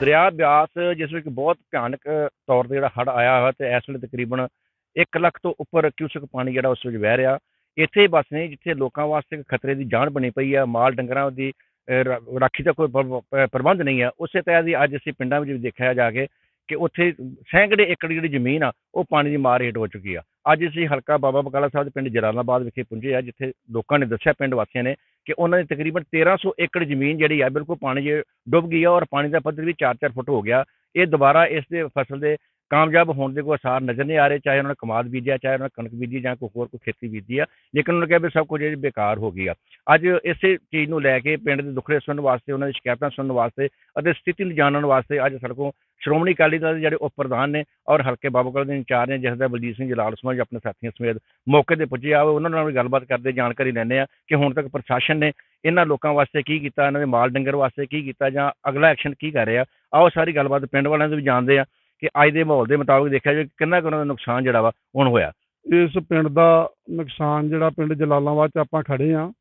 ਦਰਿਆ ਬਿਆਸ ਜਿਸ ਵਿੱਚ ਬਹੁਤ ਭਿਆਨਕ ਤੌਰ ਤੇ ਜਿਹੜਾ ਹੜ੍ਹ ਆਇਆ ਹੋਇਆ ਤੇ ਇਸ ਵੇਲੇ ਤਕਰੀਬਨ 1 ਲੱਖ ਤੋਂ ਉੱਪਰ ਕਿਊਸਕ ਪਾਣੀ ਜਿਹੜਾ ਉਸ ਵਿੱਚ ਵਹਿ ਰਿਹਾ। ਇੱਥੇ ਬਸ ਨੇ ਜਿੱਥੇ ਲੋਕਾਂ ਵਾਸਤੇ ਖਤਰੇ ਦੀ ਜਾਨ ਬਣੀ ਪਈ ਹੈ ਮਾਲ ਡੰਗਰਾਂ ਦੀ ਰਾਖੀ ਦਾ ਕੋਈ ਪ੍ਰਬੰਧ ਨਹੀਂ ਹੈ ਉਸੇ ਤਰ੍ਹਾਂ ਦੀ ਅੱਜ ਅਸੀਂ ਪਿੰਡਾਂ ਵਿੱਚ ਵੀ ਦੇਖਿਆ ਜਾ ਕੇ ਕਿ ਉੱਥੇ ਸੈਂਕੜੇ ਏਕੜ ਜਿਹੜੀ ਜ਼ਮੀਨ ਆ, ਉਹ ਪਾਣੀ ਦੀ ਮਾਰ ਹੇਠ ਹੋ ਚੁੱਕੀ ਆ। ਅੱਜ ਅਸੀਂ ਹਲਕਾ ਬਾਬਾ ਬਕਾਲਾ ਸਾਹਿਬ ਦੇ ਪਿੰਡ ਜਲਾਲਾਬਾਦ ਵਿਖੇ ਪਹੁੰਚੇ ਆ, ਜਿੱਥੇ ਲੋਕਾਂ ਨੇ ਦੱਸਿਆ ਪਿੰਡ ਵਾਸੀਆਂ ਨੇ ਕਿ ਉਹਨਾਂ ਦੀ ਤਕਰੀਬਨ 1300 ਏਕੜ ਜ਼ਮੀਨ ਜਿਹੜੀ ਆ, ਬਿਲਕੁਲ ਪਾਣੀ 'ਚ ਡੁੱਬ ਗਈ ਆ ਔਰ ਪਾਣੀ ਦਾ ਪੱਧਰ ਵੀ 4-4 ਫੁੱਟ ਹੋ ਗਿਆ। ਇਹ ਦੁਬਾਰਾ ਇਸ ਦੇ ਫਸਲ ਦੇ ਕਾਮਯਾਬ ਹੋਣ ਦੇ ਕੋਈ ਆਸਾਰ ਨਜ਼ਰ ਨਹੀਂ ਆ ਰਹੇ, ਚਾਹੇ ਉਹਨਾਂ ਨੇ ਕਮਾਦ ਬੀਜਿਆ, ਚਾਹੇ ਉਹਨਾਂ ਨੇ ਕਣਕ ਬੀਜੀ ਜਾਂ ਕੋਈ ਹੋਰ ਕੋਈ ਖੇਤੀ ਬੀਜੀ ਆ, ਲੇਕਿਨ ਉਹਨਾਂ ਨੇ ਕਿਹਾ ਵੀ ਸਭ ਕੁਝ ਇਹ ਬੇਕਾਰ ਹੋ ਗਈ ਆ। ਅੱਜ ਇਸੇ ਚੀਜ਼ ਨੂੰ ਲੈ ਕੇ ਪਿੰਡ ਦੇ ਦੁੱਖੜੇ ਸੁਣਨ ਵਾਸਤੇ, ਉਹਨਾਂ ਦੀ ਸ਼ਿਕਾਇਤਾਂ ਸੁਣਨ ਵਾਸਤੇ ਅਤੇ ਸਥਿਤੀ ਨੂੰ ਜਾਣਨ ਵਾਸਤੇ ਅੱਜ ਸਾਡੇ ਸ਼੍ਰੋਮਣੀ ਅਕਾਲੀ ਦਲ ਦੇ ਜਿਹੜੇ ਉਪ ਪ੍ਰਧਾਨ ਨੇ ਔਰ ਹਲਕੇ ਬਾਬੂਕਲ ਦੇ ਇੰਚਾਰਜ ਨੇ, ਜਿਸ ਦਾ ਬਲਜੀਤ ਸਿੰਘ ਜਲਾਲ ਸਮਝ ਆਪਣੇ ਸਾਥੀਆਂ ਸਮੇਤ ਮੌਕੇ ਤੇ ਪੁੱਜੇ ਆ ਉਹਨਾਂ ਨਾਲ ਵੀ ਗੱਲਬਾਤ ਕਰਦੇ, ਜਾਣਕਾਰੀ ਲੈਂਦੇ ਆ ਕਿ ਹੁਣ ਤੱਕ ਪ੍ਰਸ਼ਾਸਨ ਨੇ ਇਹਨਾਂ ਲੋਕਾਂ ਵਾਸਤੇ ਕੀ ਕੀਤਾ, ਇਹਨਾਂ ਦੇ ਮਾਲ ਡੰਗਰ ਵਾਸਤੇ ਕੀ ਕੀਤਾ ਜਾਂ ਅਗਲਾ ਐਕਸ਼ਨ ਕੀ ਕਰ ਰਿਹਾ। ਆਓ ਸਾਰੀ ਗੱਲਬਾਤ ਪਿੰਡ ਵਾਲਿਆਂ ਤੋਂ ਵੀ ਜਾਣਦੇ ਆ। ਕਿ ਅੱਜ ਦੇ ਮਾਹੌਲ ਦੇ ਮੁਤਾਬਕ ਦੇਖਿਆ ਜਾਵੇ, ਕਿੰਨਾ ਕੁ ਉਹਨਾਂ ਦਾ ਨੁਕਸਾਨ ਜਿਹੜਾ ਵਾ, ਹੁਣ ਹੋਇਆ। ਇਸ ਪਿੰਡ ਦਾ ਨੁਕਸਾਨ ਜਿਹੜਾ ਪਿੰਡ ਜਲਾਲਾਬਾਦ ਚ ਆਪਾਂ ਖੜੇ ਆ,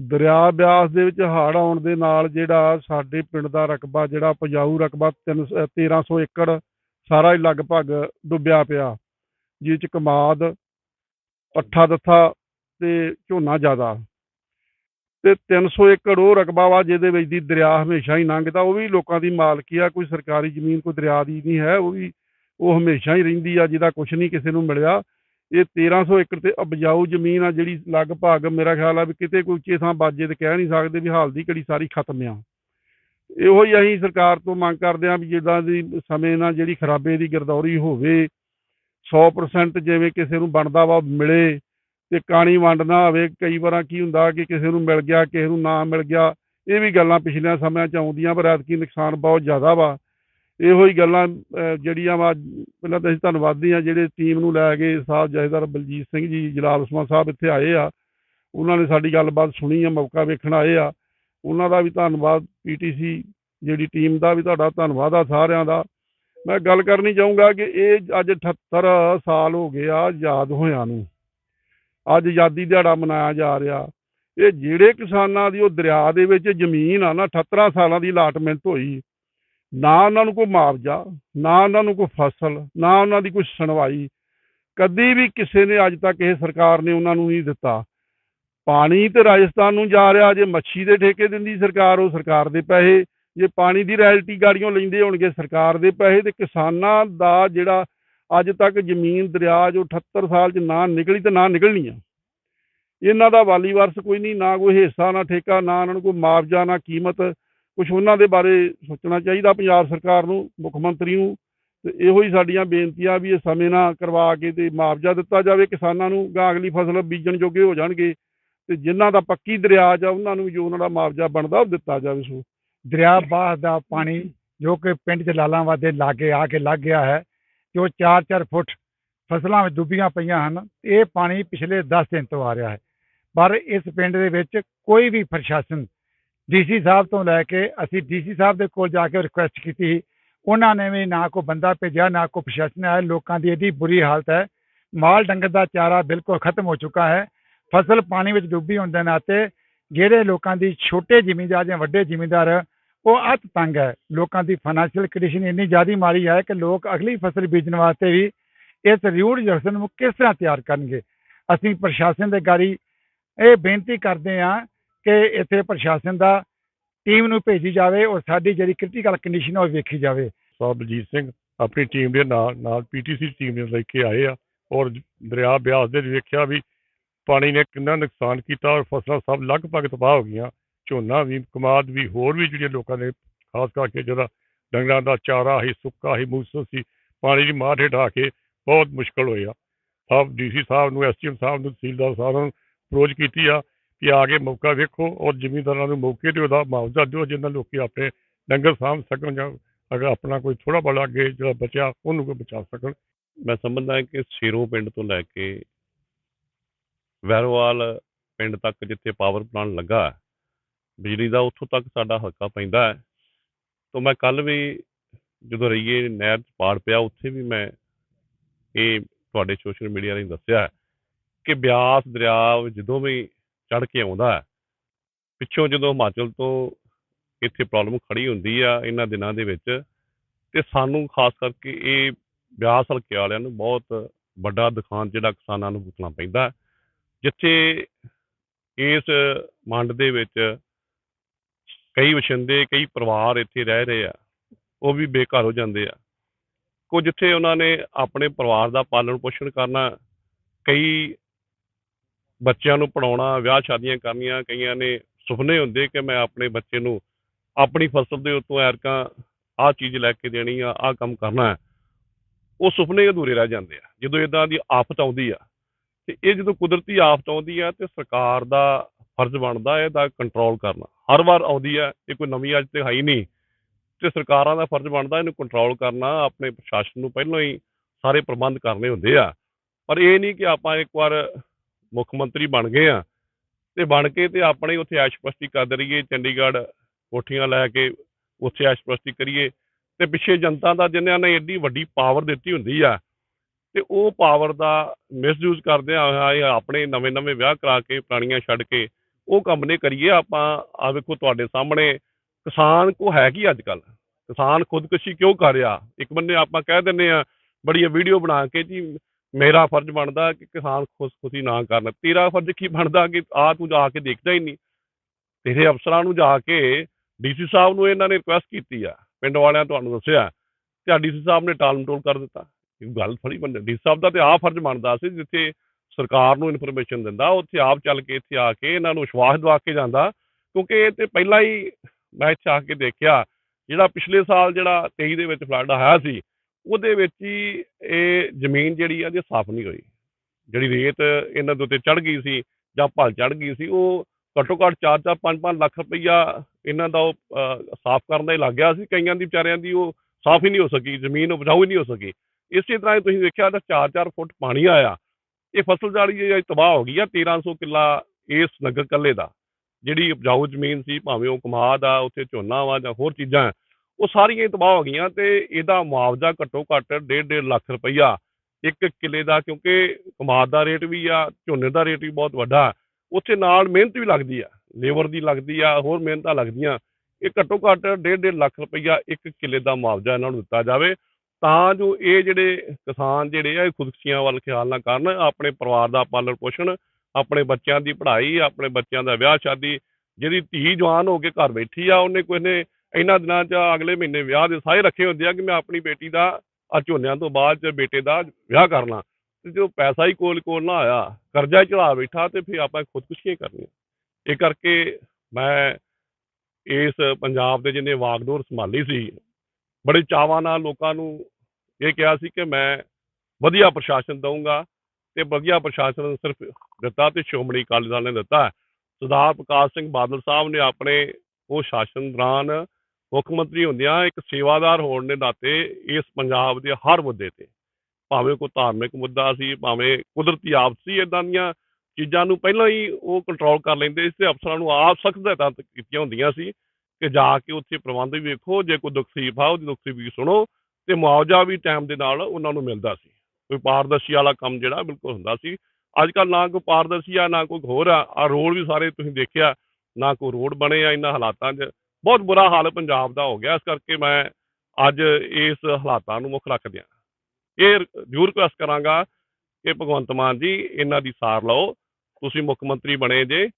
ਦਰਿਆ ਬਿਆਸ ਦੇ ਵਿੱਚ ਹੜ੍ਹ ਆਉਣ ਦੇ ਨਾਲ ਜਿਹੜਾ ਸਾਡੇ ਪਿੰਡ ਦਾ ਰਕਬਾ, ਜਿਹੜਾ ਉਪਜਾਊ ਰਕਬਾ ਤਿੰਨ ਸ- ਅਹ 1300 ਏਕੜ ਸਾਰਾ ਹੀ ਲਗਭਗ ਡੁੱਬਿਆ ਪਿਆ। ਜਿਸ ਚ ਕਮਾਦ, ਪੱਠਾ ਦੱਥਾ ਤੇ ਝੋਨਾ ਜ਼ਿਆਦਾ। ਤੇ 300 ਏਕੜ ਉਹ ਰਕਬਾ ਵਾ ਜਿਹਦੇ ਵਿੱਚ ਦੀ ਦਰਿਆ ਹਮੇਸ਼ਾ ਹੀ ਲੰਘਦਾ, ਉਹ ਵੀ ਲੋਕਾਂ ਦੀ ਮਾਲਕੀ ਆ, ਕੋਈ ਸਰਕਾਰੀ ਜ਼ਮੀਨ, ਕੋਈ ਦਰਿਆ ਦੀ ਨਹੀਂ ਹੈ, ਉਹ ਵੀ ਉਹ ਹਮੇਸ਼ਾ ਹੀ ਰਹਿੰਦੀ ਆ, ਜਿਹਦਾ ਕੁਝ ਨਹੀਂ ਕਿਸੇ ਨੂੰ ਮਿਲਿਆ। ਇਹ 1300 ਏਕੜ ਤੇ ਉਪਜਾਊ ਜ਼ਮੀਨ ਆ, ਜਿਹੜੀ ਲਗਭਗ ਮੇਰਾ ਖਿਆਲ ਆ ਵੀ ਕਿਤੇ ਕੋਈ ਉੱਚੇ ਥਾਂ ਬਾਜੇ ਤੇ ਕਹਿ ਨਹੀਂ ਸਕਦੇ ਵੀ ਹਾਲ ਦੀ ਘੜੀ ਸਾਰੀ ਖਤਮ ਆ। ਇਹੋ ਹੀ ਅਸੀਂ ਸਰਕਾਰ ਤੋਂ ਮੰਗ ਕਰਦੇ ਆ ਵੀ ਜਿੱਦਾਂ ਦੀ ਸਮੇਂ ਨਾਲ ਜਿਹੜੀ ਖਰਾਬੇ ਦੀ ਗਿਰਦੌਰੀ ਹੋਵੇ 100% ਜਿਵੇਂ ਕਿਸੇ ਨੂੰ ਬਣਦਾ ਵਾ ਮਿਲੇ। ਤੇ ਕਾਣੀ ਵੰਡ ਨਾ ਹੋਵੇ ਕਈ ਵਾਰਾਂ ਕੀ ਹੁੰਦਾ ਕਿ ਕਿਸੇ ਨੂੰ ਮਿਲ ਗਿਆ, ਕਿਸੇ ਨੂੰ ਨਾ ਮਿਲ ਗਿਆ, ਇਹ ਵੀ ਗੱਲਾਂ ਪਿਛਲੇ ਸਮਿਆਂ 'ਚ ਆਉਂਦੀਆਂ, ਪਰ ਐਤਕੀ ਨੁਕਸਾਨ ਬਹੁਤ ਜ਼ਿਆਦਾ ਵਾ। ਇਹੋ ਹੀ ਗੱਲਾਂ ਜਿਹੜੀਆਂ ਵਾ, ਪਹਿਲਾਂ ਤਾਂ ਅਸੀਂ ਧੰਨਵਾਦੀ ਆ ਜਿਹੜੇ ਟੀਮ ਨੂੰ ਲੈ ਕੇ ਸਾਹਿਬ ਜਥੇਦਾਰ ਬਲਜੀਤ ਸਿੰਘ ਜੀ, ਜਲਾਲ ਉਸਮਾਨ ਸਾਹਿਬ ਇੱਥੇ ਆਏ ਆ, ਉਹਨਾਂ ਨੇ ਸਾਡੀ ਗੱਲਬਾਤ ਸੁਣੀ ਆ, ਮੌਕਾ ਵੇਖਣ ਆਏ ਆ। ਉਹਨਾਂ ਦਾ ਵੀ ਧੰਨਵਾਦ ਪੀਟੀਸੀ ਜਿਹੜੀ ਟੀਮ ਦਾ ਵੀ ਤੁਹਾਡਾ ਧੰਨਵਾਦ ਆ ਸਾਰਿਆਂ ਦਾ। ਮੈਂ ਗੱਲ ਕਰਨੀ ਚਾਹੂੰਗਾ ਕਿ ਇਹ ਅੱਜ 78 ਸਾਲ ਹੋ ਗਏ ਆ ਆਜ਼ਾਦ ਹੋਇਆਂ ਨੂੰ। ਅੱਜ ਆਜ਼ਾਦੀ ਦਿਹਾੜਾ ਮਨਾਇਆ ਜਾ ਰਿਹਾ। ਇਹ ਜਿਹੜੇ ਕਿਸਾਨਾਂ ਦੀ ਉਹ ਦਰਿਆ ਦੇ ਵਿੱਚ ਜ਼ਮੀਨ ਆ ਨਾ 78 ਸਾਲਾਂ ਦੀ ਅਲਾਟਮੈਂਟ ਹੋਈ। ਨਾ ਉਹਨਾਂ ਨੂੰ ਕੋਈ ਮੁਆਵਜ਼ਾ, ਨਾ ਉਹਨਾਂ ਨੂੰ ਕੋਈ ਫਸਲ, ਨਾ ਉਹਨਾਂ ਦੀ ਕੋਈ ਸੁਣਵਾਈ। ਕਦੀ ਵੀ ਕਿਸੇ ਨੇ ਅੱਜ ਤੱਕ ਇਹ ਸਰਕਾਰ ਨੇ ਉਹਨਾਂ ਨੂੰ ਨਹੀਂ ਦਿੱਤਾ। ਪਾਣੀ ਤੇ ਰਾਜਸਥਾਨ ਨੂੰ ਜਾ ਰਿਹਾ, ਜੇ ਮੱਛੀ ਦੇ ਠੇਕੇ ਦਿੰਦੀ ਸਰਕਾਰ, ਉਹ ਸਰਕਾਰ ਦੇ ਪੈਸੇ। ਜੇ ਪਾਣੀ ਦੀ ਰਾਇਲਟੀ ਗਾੜੀਆਂ ਲੈਂਦੇ ਹੋਣਗੇ, ਸਰਕਾਰ ਦੇ ਪੈਸੇ ਤੇ ਕਿਸਾਨਾਂ ਦਾ ਜਿਹੜਾ ਅੱਜ ਤੱਕ ਜ਼ਮੀਨ, ਦਰਿਆ ਜੋ 78 ਸਾਲ ਚ ਨਾ ਨਿਕਲੀ ਤੇ ਨਾ ਨਿਕਲਣੀ ਆ। ਇਹਨਾਂ ਦਾ ਵਾਲੀ ਵਾਰਸ ਕੋਈ ਨਹੀਂ, ਨਾ ਕੋਈ ਹਿੱਸਾ, ਨਾ ਠੇਕਾ, ਨਾ ਇਹਨਾਂ ਨੂੰ ਕੋਈ ਮੁਆਵਜ਼ਾ, ਨਾ ਕੀਮਤ। ਕੁਝ ਉਹਨਾਂ ਦੇ ਬਾਰੇ ਸੋਚਣਾ ਚਾਹੀਦਾ ਪੰਜਾਬ ਸਰਕਾਰ ਨੂੰ, ਮੁੱਖ ਮੰਤਰੀ ਨੂੰ। ਤੇ ਇਹੋ ਹੀ ਸਾਡੀਆਂ ਬੇਨਤੀਆਂ ਵੀ ਇਹ ਸਮੇਂ ਨਾਲ ਕਰਵਾ ਕੇ ਤੇ ਮੁਆਵਜ਼ਾ ਦਿੱਤਾ ਜਾਵੇ, ਕਿਸਾਨਾਂ ਨੂੰ ਗਾਂ ਅਗਲੀ ਫਸਲ ਬੀਜਣ ਜੋਗੇ ਹੋ ਜਾਣਗੇ। ਤੇ ਜਿਨ੍ਹਾਂ ਦਾ ਪੱਕੀ ਦਰਿਆ ਜਾ ਉਹਨਾਂ ਨੂੰ ਜੋ ਉਹਨਾਂ ਦਾ ਮੁਆਵਜ਼ਾ ਬਣਦਾ ਉਹ ਦਿੱਤਾ ਜਾਵੇ ਸੋ। ਦਰਿਆ ਬਾਹ ਦਾ ਪਾਣੀ ਜੋ ਕਿ ਪਿੰਡ ਦੇ ਜਲਾਲਾਬਾਦ ਦੇ ਲਾਗੇ ਆ ਕੇ ਲੱਗ ਗਿਆ ਹੈ ਜੋ 4-4 ਫੁੱਟ ਫਸਲਾਂ ਵਿੱਚ ਡੁੱਬੀਆਂ ਪਈਆਂ ਹਨ। ਇਹ ਪਾਣੀ ਪਿਛਲੇ 10 ਦਿਨ ਤੋਂ ਆ ਰਿਹਾ ਹੈ। ਪਰ ਇਸ ਪਿੰਡ ਦੇ ਵਿੱਚ ਕੋਈ ਵੀ ਪ੍ਰਸ਼ਾਸਨ ਡੀਸੀ ਸਾਹਿਬ ਤੋਂ ਲੈ ਕੇ ਅਸੀਂ ਡੀਸੀ ਸਾਹਿਬ ਦੇ ਕੋਲ ਜਾ ਕੇ ਰਿਕੁਐਸਟ ਕੀਤੀ ਉਹਨਾਂ ਨੇ ਵੀ ਨਾ ਕੋਈ ਬੰਦਾ ਭੇਜਿਆ, ਨਾ ਕੋਈ ਪ੍ਰਸ਼ਾਸਨ ਆਇਆ। ਲੋਕਾਂ ਦੀ ਇਹਦੀ ਬੁਰੀ ਹਾਲਤ ਹੈ। ਮਾਲ ਡੰਗਰ ਦਾ ਚਾਰਾ ਬਿਲਕੁਲ ਖਤਮ ਹੋ ਚੁੱਕਾ ਹੈ। ਫਸਲ ਪਾਣੀ ਵਿੱਚ ਡੁੱਬੀ ਹੋਣ ਦੇ ਨਾਤੇ ਜਿਹੜੇ ਲੋਕਾਂ ਦੀ ਛੋਟੇ ਜ਼ਿਮੀਂਦਾਰ ਜਾਂ ਵੱਡੇ ਜ਼ਿਮੀਂਦਾਰ ਉਹ ਅਤ ਤੰਗ ਹੈ। ਲੋਕਾਂ ਦੀ ਫਾਈਨੈਂਸ਼ੀਅਲ ਕੰਡੀਸ਼ਨ ਇੰਨੀ ਜ਼ਿਆਦਾ ਮਾੜੀ ਹੈ ਕਿ ਲੋਕ ਅਗਲੀ ਫਸਲ ਬੀਜਣ ਵਾਸਤੇ ਵੀ ਇਸ ਰਿਊਡ ਜਰਸਨ ਨੂੰ ਕਿਸ ਤਰ੍ਹਾਂ ਤਿਆਰ ਕਰਨਗੇ? ਅਸੀਂ ਪ੍ਰਸ਼ਾਸਨ ਦੇ ਗਾਰੀ ਇਹ ਬੇਨਤੀ ਕਰਦੇ ਹਾਂ ਕਿ ਇੱਥੇ ਪ੍ਰਸ਼ਾਸਨ ਦਾ ਟੀਮ ਨੂੰ ਭੇਜੀ ਜਾਵੇ ਔਰ ਸਾਡੀ ਜਿਹੜੀ ਕ੍ਰਿਟੀਕਲ ਕੰਡੀਸ਼ਨ ਉਹ ਵੇਖੀ ਜਾਵੇ। ਸਾਹਿਬ ਬਲਜੀਤ ਸਿੰਘ, ਆਪਣੀ ਟੀਮ ਦੇ ਨਾਲ ਨਾਲ ਪੀਟੀਸੀ ਟੀਮ ਨੇ ਲੈ ਕੇ ਆਏ ਆ ਔਰ ਦਰਿਆ ਬਿਆਸ ਦੇ ਵੇਖਿਆ ਵੀ ਪਾਣੀ ਨੇ ਕਿੰਨਾ ਨੁਕਸਾਨ ਕੀਤਾ ਔਰ ਫਸਲਾਂ ਸਭ ਲਗਭਗ ਤਬਾਹ ਹੋ ਗਈਆਂ। ਝੋਨਾ ਵੀ, ਕਮਾਦ ਵੀ, ਹੋਰ ਵੀ ਜਿਹੜੀਆਂ ਲੋਕਾਂ ਨੇ, ਖਾਸ ਕਰਕੇ ਜਿਹੜਾ ਡੰਗਰਾਂ ਦਾ ਚਾਰਾ ਹੀ, ਸੁੱਕਾ ਹੀ, ਮੂਸੋ ਸੀ, ਪਾਣੀ ਦੀ ਮਾਰ ਹੇਠ ਆ ਕੇ ਬਹੁਤ ਮੁਸ਼ਕਲ ਹੋਇਆ। ਸਭ ਡੀਸੀ ਸਾਹਿਬ ਨੂੰ ਐਸਟੀਐਮ ਸਾਹਿਬ ਨੂੰ, ਤਹਿਸੀਲਦਾਰ ਸਾਹਿਬ ਨੂੰ ਅਪਰੋਚ ਕੀਤੀ ਆ ਕਿ ਆ ਕੇ ਮੌਕਾ ਵੇਖੋ ਔਰ ਜ਼ਿਮੀਂਦਾਰਾਂ ਨੂੰ ਮੌਕੇ ਤੇ ਉਹਦਾ ਮੁਆਵਜ਼ਾ ਦਿਓ ਜਿਨ੍ਹਾਂ ਲੋਕੀ ਆਪਣੇ ਡੰਗਰ ਸਾਂਭ ਸਕਣ ਜਾਂ ਅਗਰ ਆਪਣਾ ਕੋਈ ਥੋੜਾ ਬੜਾ ਅੱਗੇ ਜਿਹੜਾ ਬਚਿਆ, ਉਹਨੂੰ ਕੋਈ ਬਚਾ ਸਕਣ। ਮੈਂ ਸਮਝਦਾ ਕਿ ਸ਼ੇਰੋ ਪਿੰਡ ਤੋਂ ਲੈ ਕੇ ਵੈਰੋਵਾਲ ਪਿੰਡ ਤੱਕ ਜਿੱਥੇ ਪਾਵਰ ਪਲਾਂਟ ਲੱਗਾ ਬਿਜਲੀ ਦਾ ਉੱਥੋਂ ਤੱਕ ਸਾਡਾ ਹਲਕਾ ਪੈਂਦਾ ਹੈ। ਤੋਂ ਮੈਂ ਕੱਲ ਵੀ ਜਦੋਂ ਰਹੀਏ ਨਹਿਰ 'ਚ ਪਾੜ ਪਿਆ, ਉੱਥੇ ਵੀ ਮੈਂ ਇਹ ਤੁਹਾਡੇ ਸੋਸ਼ਲ ਮੀਡੀਆ ਰਾਹੀਂ ਦੱਸਿਆ ਕਿ ਬਿਆਸ ਦਰਿਆ ਜਦੋਂ ਵੀ ਚੜ ਕੇ ਆਉਂਦਾ ਹੈ, ਪਿੱਛੋਂ ਜਦੋਂ ਹਿਮਾਚਲ ਤੋਂ ਇੱਥੇ ਪ੍ਰੋਬਲਮ ਖੜੀ ਹੁੰਦੀ ਆ ਇਹਨਾਂ ਦਿਨਾਂ ਦੇ ਵਿੱਚ, ਤੇ ਸਾਨੂੰ ਖਾਸ ਕਰਕੇ ਇਹ ਬਿਆਸ ਹਲਕੇ ਵਾਲਿਆਂ ਨੂੰ ਬਹੁਤ ਵੱਡਾ ਦੁਖਾਂਤ ਜਿਹੜਾ ਕਿਸਾਨਾਂ ਨੂੰ ਭੁਗਤਣਾ ਪੈਂਦਾ ਜਿੱਥੇ ਇਸ ਮੰਡ ਦੇ ਵਿੱਚ ਕਈ ਵਛਿੰਦੇ ਕਈ ਪਰਿਵਾਰ ਇੱਥੇ ਰਹਿ ਰਹੇ ਆ, ਉਹ ਵੀ ਬੇਘਰ ਹੋ ਜਾਂਦੇ ਆ। ਕੁਝ ਜਿੱਥੇ ਉਹਨਾਂ ਨੇ ਆਪਣੇ ਪਰਿਵਾਰ ਦਾ ਪਾਲਣ ਪੋਸ਼ਣ ਕਰਨਾ, ਕਈ ਬੱਚਿਆਂ ਨੂੰ ਪੜਾਉਣਾ ਵਿਆਹ ਸ਼ਾਦੀਆਂ ਕਰਨੀਆਂ, ਕਈਆਂ ਨੇ ਸੁਪਨੇ ਹੁੰਦੇ ਕਿ ਮੈਂ ਆਪਣੇ ਬੱਚੇ ਨੂੰ ਆਪਣੀ ਫਸਲ ਦੇ ਉੱਤੋਂ ਐਰਕਾਂ ਆਹ ਚੀਜ਼ ਲੈ ਕੇ ਦੇਣੀ ਆ, ਆਹ ਕੰਮ ਕਰਨਾ ਹੈ। ਉਹ ਸੁਪਨੇ ਅਧੂਰੇ ਰਹਿ ਜਾਂਦੇ ਆ, ਜਦੋਂ ਇਦਾਂ ਦੀ ਆਫਤ ਆਉਂਦੀ ਆ। ਤੇ ਇਹ ਜਦੋਂ ਕੁਦਰਤੀ ਆਫਤ ਆਉਂਦੀ ਆ ਤੇ ਸਰਕਾਰ ਦਾ ਫਰਜ਼ ਬਣਦਾ ਹੈ ਇਹਦਾ ਕੰਟਰੋਲ ਕਰਨਾ। ਹਰ ਵਾਰ ਆਉਂਦੀ ਹੈ, ਇਹ ਕੋਈ ਨਵੀਂ ਅੱਜ ਤੇ ਹੈ ਹੀ ਨਹੀਂ। ਤੇ ਸਰਕਾਰਾਂ ਦਾ ਫਰਜ਼ ਬਣਦਾ, ਇਹਨੂੰ ਕੰਟਰੋਲ ਕਰਨਾ, ਆਪਣੇ ਪ੍ਰਸ਼ਾਸਨ ਨੂੰ ਪਹਿਲਾਂ ਹੀ ਸਾਰੇ ਪ੍ਰਬੰਧ ਕਰਨੇ ਹੁੰਦੇ ਆ। ਪਰ ਇਹ ਨਹੀਂ ਕਿ ਆਪਾਂ ਇੱਕ ਵਾਰ ਮੁੱਖ ਮੰਤਰੀ ਬਣ ਗਏ ਆ ਤੇ ਬਣ ਕੇ ਤੇ ਆਪਣੇ ਉੱਥੇ ਐਸ਼ਪ੍ਰਸਤੀ ਕਰਦੇ ਰਹੀਏ ਚੰਡੀਗੜ੍ਹ ਕੋਠੀਆਂ ਲੈ ਕੇ ਉੱਥੇ ਐਸ਼ਪ੍ਰਸਤੀ ਕਰੀਏ। ਤੇ ਪਿੱਛੇ ਜਨਤਾ ਦਾ ਜਿਨ੍ਹਾਂ ਨੇ ਏਡੀ ਵੱਡੀ ਪਾਵਰ ਦਿੱਤੀ ਹੁੰਦੀ ਆ, ਤੇ ਉਹ ਪਾਵਰ ਦਾ ਮਿਸਯੂਜ਼ ਕਰਦੇ ਆ ਆਪਣੇ ਨਵੇਂ ਨਵੇਂ ਵਿਆਹ ਕਰਾ ਕੇ, ਪੁਰਾਣੀਆਂ ਛੱਡ ਕੇ ਉਹ ਕੰਮ ਨੇ ਕਰੀਏ, ਆਪਾਂ ਆ ਵੇਖੋ ਤੁਹਾਡੇ ਸਾਹਮਣੇ, ਕਿਸਾਨ ਕੋ ਹੈ ਕੀ ਅੱਜ ਕੱਲ ਕਿਸਾਨ ਖੁਦਕੁਸ਼ੀ ਕਿਉਂ ਕਰ ਰਿਹਾ? ਇੱਕ ਬੰਨੇ ਆਪਾਂ ਕਹਿ ਦਿੰਨੇ ਆ ਬੜੀ ਵੀਡੀਓ ਬਣਾ ਕੇ ਜੀ, ਮੇਰਾ ਫਰਜ਼ ਬਣਦਾ ਕਿ ਕਿਸਾਨ ਖੁਦਕੁਸ਼ੀ ਨਾ ਕਰਨ। ਤੇਰਾ ਫਰਜ਼ ਕੀ ਬਣਦਾ ਕਿ ਆ ਤੂੰ ਜਾ ਕੇ ਦੇਖਦਾ ਹੀ ਨਹੀਂ? ਤੇਰੇ ਅਫਸਰਾਂ ਨੂੰ ਜਾ ਕੇ ਡੀਸੀ ਸਾਹਿਬ ਨੂੰ ਇਹਨਾਂ ਨੇ ਰਿਕੁਐਸਟ ਕੀਤੀ ਆ, ਪਿੰਡ ਵਾਲਿਆਂ ਤੁਹਾਨੂੰ ਦੱਸਿਆ, ਤੇ ਡੀਸੀ ਸਾਹਿਬ ਨੇ ਟਾਲ ਮਟੋਲ ਕਰ ਦਿੱਤਾ। ਇਹ ਗੱਲ ਥੋੜੀ ਬੰਦੇ, ਡੀਸੀ ਸਾਹਿਬ ਦਾ ਤੇ ਆ ਫਰਜ਼ ਬਣਦਾ ਸੀ ਜਿੱਥੇ ਸਰਕਾਰ ਨੂੰ ਇਨਫੋਰਮੇਸ਼ਨ ਦਿੰਦਾ ਉੱਥੇ ਆਪ ਚੱਲ ਕੇ ਇੱਥੇ ਆ ਕੇ ਇਹਨਾਂ ਨੂੰ ਵਿਸ਼ਵਾਸ ਦਵਾ ਕੇ ਜਾਂਦਾ, ਕਿਉਂਕਿ ਇਹ ਤੇ ਪਹਿਲਾਂ ਹੀ ਮੈਂ ਇੱਥੇ ਆ ਕੇ ਦੇਖਿਆ, ਜਿਹੜਾ ਪਿਛਲੇ ਸਾਲ ਜਿਹੜਾ 23 ਦੇ ਵਿੱਚ ਫਲੱਡ ਆਇਆ ਸੀ, ਉਹਦੇ ਵਿੱਚ ਹੀ ਇਹ ਜ਼ਮੀਨ ਜਿਹੜੀ ਆ ਜੇ ਸਾਫ਼ ਨਹੀਂ ਹੋਈ। ਜਿਹੜੀ ਰੇਤ ਇਹਨਾਂ ਦੇ ਉੱਤੇ ਚੜ ਗਈ ਸੀ ਜਾਂ ਭਲ ਚੜ ਗਈ ਸੀ, ਉਹ ਘੱਟੋ ਘੱਟ 4-4 5-5 ਲੱਖ ਰੁਪਈਆ ਇਹਨਾਂ ਦਾ ਉਹ ਸਾਫ਼ ਕਰਨ ਦਾ ਹੀ ਲੱਗ ਗਿਆ ਸੀ। ਕਈਆਂ ਦੀ ਵਿਚਾਰਿਆਂ ਦੀ ਉਹ ਸਾਫ਼ ਹੀ ਨਹੀਂ ਹੋ ਸਕੀ, ਜ਼ਮੀਨ ਉਪਜਾਊ ਹੀ ਨਹੀਂ ਹੋ ਸਕੀ। ਇਸੇ ਤਰ੍ਹਾਂ ਹੀ ਤੁਸੀਂ ਦੇਖਿਆ ਤਾਂ 4-4 ਫੁੱਟ ਪਾਣੀ ਆਇਆ। ਇਹ ਫਸਲ ਜਾਲੀ ਜਿਹੜੀ ਤਬਾਹ ਹੋ ਗਈ ਆ 1300 ਕਿੱਲਾ ਇਸ ਨਗਰ ਕੱਲੇ ਦਾ ਜਿਹੜੀ ਉਪਜਾਊ ਜ਼ਮੀਨ ਸੀ ਭਾਵੇਂ ਉਹ ਕਮਾਦ ਆ ਉੱਥੇ ਝੋਨਾ ਵਾ ਜਾਂ ਹੋਰ ਚੀਜ਼ਾਂ ਹੈ, ਉਹ ਸਾਰੀਆਂ ਹੀ ਤਬਾਹ ਹੋ ਗਈਆਂ ਤੇ ਇਹਦਾ ਮੁਆਵਜ਼ਾ ਘੱਟੋ ਘੱਟ 1.5 ਲੱਖ ਰੁਪਈਆ ਇੱਕ ਕਿੱਲੇ ਦਾ ਕਿਉਂਕਿ ਕਮਾਦ ਦਾ ਰੇਟ ਵੀ ਆ ਝੋਨੇ ਦਾ ਰੇਟ ਵੀ ਬਹੁਤ ਵੱਡਾ ਉੱਥੇ ਨਾਲ ਮਿਹਨਤ ਵੀ ਲੱਗਦੀ ਆ ਲੇਬਰ ਦੀ ਲੱਗਦੀ ਆ ਹੋਰ ਮਿਹਨਤਾਂ ਲੱਗਦੀਆਂ ਇਹ ਘੱਟੋ ਘੱਟ 1.5 ਲੱਖ ਰੁਪਈਆ ਇੱਕ ਕਿੱਲੇ ਦਾ ਮੁਆਵਜ਼ਾ ਇਹਨਾਂ ਨੂੰ ਦਿੱਤਾ ਜਾਵੇ। ਤਾਂ ਜੋ ਇਹ ਜਿਹੜੇ ਕਿਸਾਨ ਜਿਹੜੇ ਆ, ਇਹ ਖੁਦਕੁਸ਼ੀਆਂ ਵੱਲ ਖਿਆਲ ਨਾ ਕਰਨ, ਆਪਣੇ ਪਰਿਵਾਰ ਦਾ ਪਾਲਣ ਪੋਸ਼ਣ, ਆਪਣੇ ਬੱਚਿਆਂ ਦੀ ਪੜ੍ਹਾਈ, ਆਪਣੇ ਬੱਚਿਆਂ ਦਾ ਵਿਆਹ ਸ਼ਾਦੀ ਜਿਹੜੀ ਧੀ ਜਵਾਨ ਹੋ ਕੇ ਘਰ ਬੈਠੀ ਆ, ਉਹਨੇ ਕੋਈ ਨੇ ਇਹਨਾਂ ਦਿਨਾਂ 'ਚ ਅਗਲੇ ਮਹੀਨੇ ਵਿਆਹ ਦੇ ਸਾਰੇ ਰੱਖੇ ਹੁੰਦੇ ਆ ਕਿ ਮੈਂ ਆਪਣੀ ਬੇਟੀ ਦਾ ਆ ਝੋਨਿਆਂ ਤੋਂ ਬਾਅਦ 'ਚ ਬੇਟੇ ਦਾ ਵਿਆਹ ਕਰਨਾ ਤੇ ਜੋ ਪੈਸਾ ਹੀ ਕੋਲ ਕੋਲ ਨਾ ਆਇਆ, ਕਰਜ਼ਾ ਹੀ ਚੜਾ ਬੈਠਾ ਤੇ ਫਿਰ ਆਪਾਂ ਖੁਦਕੁਸ਼ੀਆਂ ਕਰਨੀਆਂ। ਇਹ ਕਰਕੇ ਮੈਂ ਇਸ ਪੰਜਾਬ ਦੇ ਜਿਹਨੇ ਵਾਗਡੋਰ ਸੰਭਾਲੀ ਸੀ, ਬੜੇ ਚਾਵਾਂ ਨਾਲ ਲੋਕਾਂ ਨੂੰ ਇਹ ਕਿਹਾ ਸੀ ਕਿ ਮੈਂ ਵਧੀਆ ਪ੍ਰਸ਼ਾਸਨ ਦਊਂਗਾ ਤੇ ਵਧੀਆ ਪ੍ਰਸ਼ਾਸਨ ਸਿਰਫ ਦਿੱਤਾ ਤੇ ਸ਼੍ਰੋਮਣੀ ਅਕਾਲੀ ਦਲ ਨੇ ਦਿੱਤਾ। ਸਰਦਾਰ ਪ੍ਰਕਾਸ਼ ਸਿੰਘ ਬਾਦਲ ਸਾਹਿਬ ਨੇ ਆਪਣੇ ਉਹ ਸ਼ਾਸਨ ਦੌਰਾਨ ਮੁੱਖ ਮੰਤਰੀ ਹੁੰਦਿਆਂ ਇੱਕ ਸੇਵਾਦਾਰ ਹੋਣ ਦੇ ਨਾਤੇ ਇਸ ਪੰਜਾਬ ਦੇ ਹਰ ਮੁੱਦੇ ਤੇ, ਭਾਵੇਂ ਕੋਈ ਧਾਰਮਿਕ ਮੁੱਦਾ ਸੀ, ਭਾਵੇਂ ਕੁਦਰਤੀ ਆਫਤ ਸੀ ਇਦਾਂ ਦੀਆਂ ਚੀਜ਼ਾਂ ਨੂੰ ਪਹਿਲਾਂ ਹੀ ਉਹ ਕੰਟਰੋਲ ਕਰ ਲੈਂਦੇ ਸੀ ਤੇ ਅਫਸਰਾਂ ਨੂੰ ਆਪ ਸਖਤ ਹਦਾਇਤਾਂ ਕੀਤੀਆਂ ਹੁੰਦੀਆਂ ਸੀ ਕਿ ਜਾ ਕੇ ਉੱਥੇ ਪ੍ਰਬੰਧ ਵੀ ਵੇਖੋ, ਜੇ ਕੋਈ ਦੁੱਖ ਤਕਲੀਫ ਆ, ਉਹਦੀ ਦੁੱਖ ਤਕਲੀਫ ਸੁਣੋ। ਤੇ ਮੁਆਵਜ਼ਾ ਵੀ ਟਾਈਮ ਦੇ ਨਾਲ ਉਹਨਾਂ ਨੂੰ ਮਿਲਦਾ ਸੀ। ਕੋਈ ਪਾਰਦਰਸ਼ੀ ਵਾਲਾ ਕੰਮ ਜਿਹੜਾ ਬਿਲਕੁਲ ਹੁੰਦਾ ਸੀ। ਅੱਜ ਕੱਲ ਨਾ ਕੋਈ ਪਾਰਦਰਸ਼ੀ ਆ, ਨਾ ਕੋਈ ਹੋਰ ਆ। ਆ ਰੋਡ ਵੀ ਸਾਰੇ ਤੁਸੀਂ ਦੇਖਿਆ, ਨਾ ਕੋਈ ਰੋਡ ਬਣੇ ਆ ਇਹਨਾਂ ਹਾਲਾਤਾਂ 'ਚ। ਬਹੁਤ ਬੁਰਾ ਹਾਲ ਪੰਜਾਬ ਦਾ ਹੋ ਗਿਆ। ਇਸ ਕਰਕੇ ਮੈਂ ਅੱਜ ਇਸ ਹਾਲਾਤਾਂ ਨੂੰ ਮੁੱਖ ਰੱਖਦਿਆਂ। ਇਹ ਜ਼ਰੂਰ ਰਿਕੁਐਸਟ ਕਰਾਂਗਾ ਕਿ ਭਗਵੰਤ ਮਾਨ ਜੀ, ਇਹਨਾਂ ਦੀ ਸਾਰ ਲਓ। ਤੁਸੀਂ ਮੁੱਖ ਮੰਤਰੀ ਬਣੇ ਜੇ।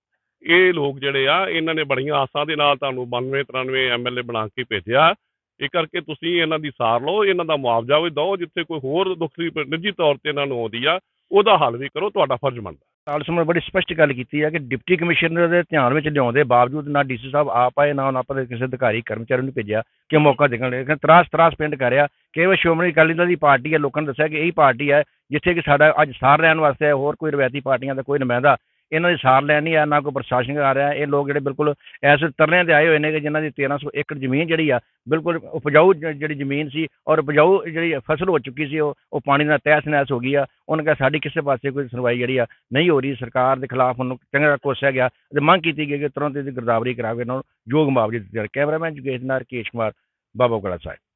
ਇਹ ਲੋਕ ਜਿਹੜੇ ਆ, ਇਹਨਾਂ ਨੇ ਬੜੀਆਂ ਆਸਾਂ ਦੇ ਨਾਲ ਤੁਹਾਨੂੰ 92 93 ਐਮਐਲਏ ਬਣਾ ਕੇ ਭੇਜਿਆ। ਇਹ ਕਰਕੇ ਤੁਸੀਂ ਇਹਨਾਂ ਦੀ ਸਾਰ ਲਓ, ਇਹਨਾਂ ਦਾ ਮੁਆਵਜ਼ਾ ਵੀ ਦਿਓ, ਜਿੱਥੇ ਕੋਈ ਹੋਰ ਦੁੱਖ ਤਕਲੀਫ ਨਿੱਜੀ ਤੌਰ ਤੇ ਇਹਨਾਂ ਨੂੰ ਆਉਂਦੀ ਆ, ਉਹਦਾ ਹੱਲ ਵੀ ਕਰੋ, ਤੁਹਾਡਾ ਫਰਜ਼ ਬਣਦਾ। ਨਾਲ ਬੜੀ ਸਪਸ਼ਟ ਗੱਲ ਕੀਤੀ ਹੈ ਕਿ ਡਿਪਟੀ ਕਮਿਸ਼ਨਰ ਦੇ ਧਿਆਨ ਵਿੱਚ ਲਿਆਉਣ ਦੇ ਬਾਵਜੂਦ ਨਾ ਡੀਸੀ ਸਾਹਿਬ ਆਪ ਆਏ ਨਾ ਉਹਨਾਂ ਪਰ ਕਿਸੇ ਅਧਿਕਾਰੀ, ਕਰਮਚਾਰੀ ਨੂੰ ਭੇਜਿਆ ਕਿ ਮੌਕਾ ਦੇਖਣ ਲਈ ਤਰਾਸ ਤਰਾਸ ਪਿੰਡ ਕਰਿਆ ਕਿ ਇਹ ਸ਼੍ਰੋਮਣੀ ਅਕਾਲੀ ਦਲ ਦੀ ਪਾਰਟੀ ਹੈ, ਲੋਕਾਂ ਨੇ ਦੱਸਿਆ ਕਿ ਇਹੀ ਪਾਰਟੀ ਹੈ, ਜਿੱਥੇ ਕਿ ਸਾਡਾ ਅੱਜ ਸਾਰ ਰਹਿਣ ਵਾਸਤੇ ਹੋਰ ਕੋਈ ਰਵਾਇਤੀ ਪਾਰਟੀਆਂ ਦਾ ਕੋਈ ਨੁਮਾਇੰਦਾ ਇਹਨਾਂ ਦੀ ਸਾਰ ਲੈਣ ਨਹੀਂ ਆ ਨਾ ਕੋਈ ਪ੍ਰਸ਼ਾਸਨ ਆ ਰਿਹਾ। ਇਹ ਲੋਕ ਜਿਹੜੇ ਬਿਲਕੁਲ ਐਸੇ ਤਰਲਿਆਂ ਤੇ ਆਏ ਹੋਏ ਨੇ ਕਿ ਜਿਨ੍ਹਾਂ ਦੀ 1300 ਏਕੜ ਜ਼ਮੀਨ ਜਿਹੜੀ ਆ, ਬਿਲਕੁਲ ਉਪਜਾਊ ਜਿਹੜੀ ਜ਼ਮੀਨ ਸੀ ਔਰ ਉਪਜਾਊ ਜਿਹੜੀ ਫਸਲ ਹੋ ਚੁੱਕੀ ਸੀ, ਉਹ ਉਹ ਪਾਣੀ ਨਾਲ ਤਹਿਸ ਨਹਿਸ ਹੋ ਗਈ ਆ। ਉਹਨਾਂ ਕਿਹਾ ਸਾਡੀ ਕਿਸੇ ਪਾਸੇ ਕੋਈ ਸੁਣਵਾਈ ਜਿਹੜੀ ਆ ਨਹੀਂ ਹੋ ਰਹੀ। ਸਰਕਾਰ ਦੇ ਖਿਲਾਫ ਉਹਨੂੰ ਚੰਗਾ ਕੋਸਿਆ ਗਿਆ ਤੇ ਮੰਗ ਕੀਤੀ ਗਈ ਕਿ ਤੁਰੰਤ ਇਹਦੀ ਗਿਰਦਾਵਰੀ ਕਰਾ ਕੇ ਇਹਨਾਂ ਨੂੰ ਯੋਗ ਮੁਆਵਜ਼ੇ ਦਿੱਤੇ ਜਾਣ। ਕੈਮਰਾਮੈਨ ਜੁਗੇਸ਼ ਨਾਰ ਕੇਸ਼ ਕੁਮਾਰ, ਬਾਬਾ ਕੋਲਾ ਸਾਹਿਬ।